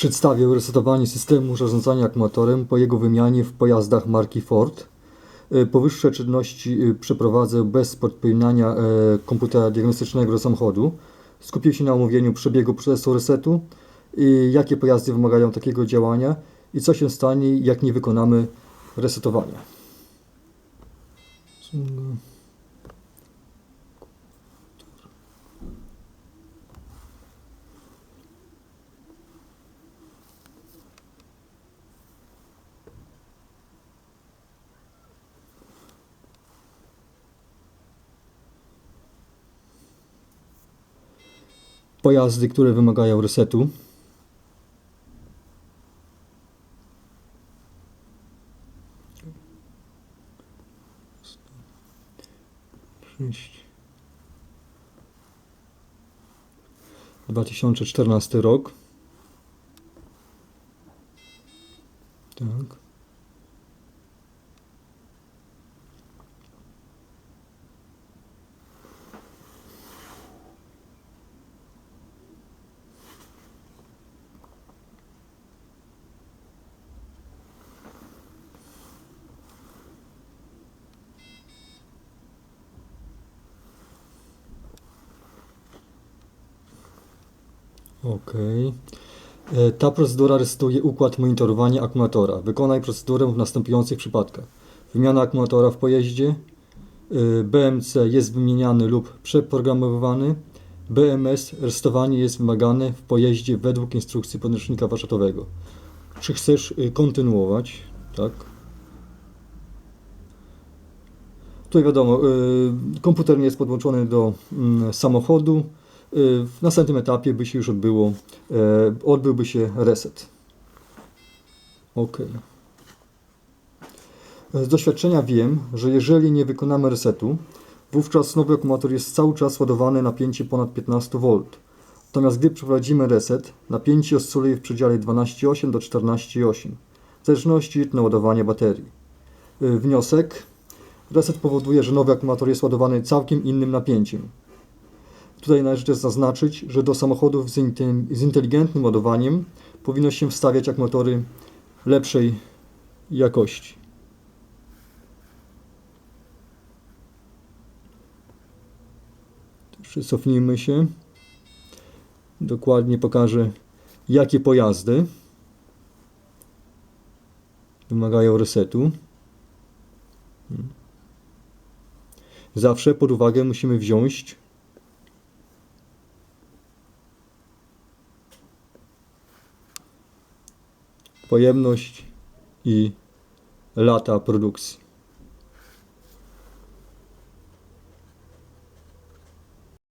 Przedstawię resetowanie systemu zarządzania akumulatorem po jego wymianie w pojazdach marki Ford. E, Powyższe czynności e, przeprowadzę bez podpięcia e, komputera diagnostycznego do samochodu. Skupię się na omówieniu przebiegu procesu resetu, i jakie pojazdy wymagają takiego działania i co się stanie, jak nie wykonamy resetowania. Pojazdy, które wymagają resetu. Sześć. 2014 rok. Tak. Okej. E, Ta procedura resetuje układ monitorowania akumulatora. Wykonaj procedurę w następujących przypadkach. Wymiana akumulatora w pojeździe. e, BMC jest wymieniany lub przeprogramowywany. BMS resetowanie jest wymagane w pojeździe według instrukcji podręcznika warsztatowego. Czy chcesz y, kontynuować? Tak. Tutaj wiadomo, y, komputer nie jest podłączony do mm, samochodu. W następnym etapie by się już odbyło, e, odbyłby się reset. OK. Z doświadczenia wiem, że jeżeli nie wykonamy resetu, wówczas nowy akumulator jest cały czas ładowany napięcie ponad 15 V. Natomiast gdy przeprowadzimy reset, napięcie oscyluje w przedziale 12,8 do 14,8 w zależności od naładowania baterii. Y, Wniosek. Reset powoduje, że nowy akumulator jest ładowany całkiem innym napięciem. Tutaj należy też zaznaczyć, że do samochodów z, inte- z inteligentnym ładowaniem powinno się wstawiać akumulatory lepszej jakości. Cofnijmy się. Dokładnie pokażę, jakie pojazdy wymagają resetu. Zawsze pod uwagę musimy wziąć pojemność i lata produkcji.